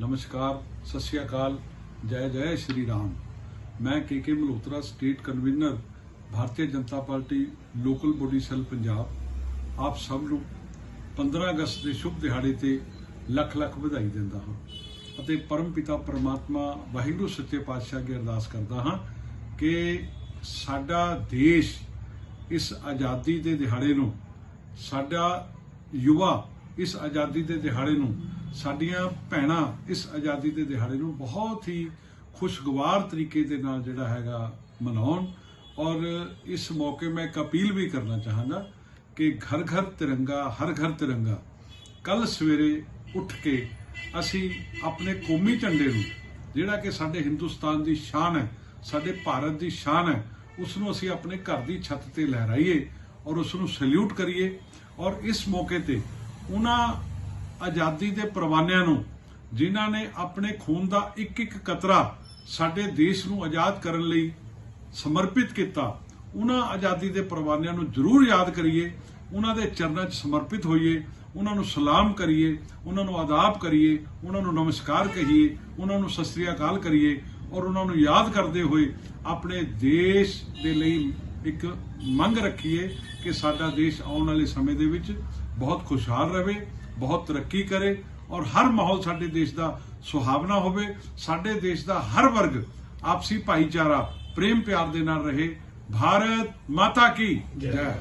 ਨਮਸਕਾਰ, ਸਤਿ ਸ਼੍ਰੀ ਅਕਾਲ, ਜੈ ਜੈ ਸ਼੍ਰੀ ਰਾਮ। ਮੈਂ K K Malhotra state convener Bharatiya Janata Party local body cell Punjab. ਆਪ ਸਭ ਨੂੰ 15 ਅਗਸਤ ਦੇ ਸ਼ੁਭ ਦਿਹਾੜੇ ਤੇ ਲੱਖ ਲੱਖ ਵਧਾਈ ਦਿੰਦਾ ਹਾਂ ਅਤੇ ਪਰਮ ਪਿਤਾ ਪਰਮਾਤਮਾ ਵਾਹਿਗੁਰੂ ਸੱਚੇ ਪਾਤਸ਼ਾਹ ਅੱਗੇ ਅਰਦਾਸ ਕਰਦਾ ਹਾਂ ਕਿ ਸਾਡਾ ਦੇਸ਼ ਇਸ ਆਜ਼ਾਦੀ ਦੇ ਦਿਹਾੜੇ ਨੂੰ, ਸਾਡਾ ਯੁਵਾ ਇਸ ਆਜ਼ਾਦੀ ਦੇ ਦਿਹਾੜੇ ਨੂੰ, ਸਾਡੀਆਂ ਭੈਣਾਂ ਇਸ ਆਜ਼ਾਦੀ ਦੇ ਦਿਹਾੜੇ ਨੂੰ ਬਹੁਤ ਹੀ ਖੁਸ਼ਗਵਾਰ ਤਰੀਕੇ ਦੇ ਨਾਲ ਜਿਹੜਾ ਹੈਗਾ ਮਨਾਉਣ। ਔਰ ਇਸ ਮੌਕੇ ਮੈਂ ਇੱਕ ਅਪੀਲ ਵੀ ਕਰਨਾ ਚਾਹਾਂਗਾ ਕਿ ਘਰ ਘਰ ਤਿਰੰਗਾ, ਹਰ ਘਰ ਤਿਰੰਗਾ ਕੱਲ ਸਵੇਰੇ ਉੱਠ ਕੇ ਅਸੀਂ ਆਪਣੇ ਕੌਮੀ ਝੰਡੇ ਨੂੰ, ਜਿਹੜਾ ਕਿ ਸਾਡੇ ਹਿੰਦੁਸਤਾਨ ਦੀ ਸ਼ਾਨ ਹੈ, ਸਾਡੇ ਭਾਰਤ ਦੀ ਸ਼ਾਨ ਹੈ ਉਸ ਨੂੰ ਅਸੀਂ ਆਪਣੇ ਘਰ ਦੀ ਛੱਤ ਤੇ ਲਹਿਰਾਈਏ ਔਰ ਉਸ ਨੂੰ ਸੈਲੂਟ ਕਰੀਏ। ਔਰ ਇਸ ਮੌਕੇ ਤੇ ਉਹਨਾਂ ਆਜ਼ਾਦੀ ਦੇ ਪਰਵਾਨਿਆਂ ਨੂੰ, ਜਿਨ੍ਹਾਂ ਨੇ ਆਪਣੇ ਖੂਨ ਦਾ ਇੱਕ ਇੱਕ ਕਤਰਾ ਸਾਡੇ ਦੇਸ਼ ਨੂੰ ਆਜ਼ਾਦ ਕਰਨ ਲਈ ਸਮਰਪਿਤ ਕੀਤਾ, ਉਹਨਾਂ ਆਜ਼ਾਦੀ ਦੇ ਪਰਵਾਨਿਆਂ ਨੂੰ ਜ਼ਰੂਰ ਯਾਦ ਕਰੀਏ, ਉਹਨਾਂ ਦੇ ਚਰਨਾਂ 'ਚ ਸਮਰਪਿਤ ਹੋਈਏ, ਉਹਨਾਂ ਨੂੰ ਸਲਾਮ ਕਰੀਏ, ਉਹਨਾਂ ਨੂੰ ਆਦਾਬ ਕਰੀਏ, ਉਹਨਾਂ ਨੂੰ ਨਮਸਕਾਰ ਕਹੀਏ, ਉਹਨਾਂ ਨੂੰ ਸਤਿ ਸ੍ਰੀ ਅਕਾਲ ਕਰੀਏ ਔਰ ਉਹਨਾਂ ਨੂੰ ਯਾਦ ਕਰਦੇ ਹੋਏ ਆਪਣੇ ਦੇਸ਼ ਦੇ ਲਈ ਇੱਕ ਮੰਗ ਰੱਖੀਏ ਕਿ ਸਾਡਾ ਦੇਸ਼ ਆਉਣ ਵਾਲੇ ਸਮੇਂ ਦੇ ਵਿੱਚ ਬਹੁਤ ਖੁਸ਼ਹਾਲ ਰਹੇ, ਬਹੁਤ ਤਰੱਕੀ ਕਰੇ ਔਰ ਹਰ ਮਾਹੌਲ ਸਾਡੇ ਦੇਸ਼ ਦਾ ਸੁਹਾਵਣਾ ਹੋਵੇ, ਸਾਡੇ ਦੇਸ਼ ਦਾ ਹਰ ਵਰਗ ਆਪਸੀ ਭਾਈਚਾਰਾ ਪ੍ਰੇਮ ਪਿਆਰ ਦੇ ਨਾਲ ਰਹੇ। ਭਾਰਤ ਮਾਤਾ ਕੀ ਜੈ।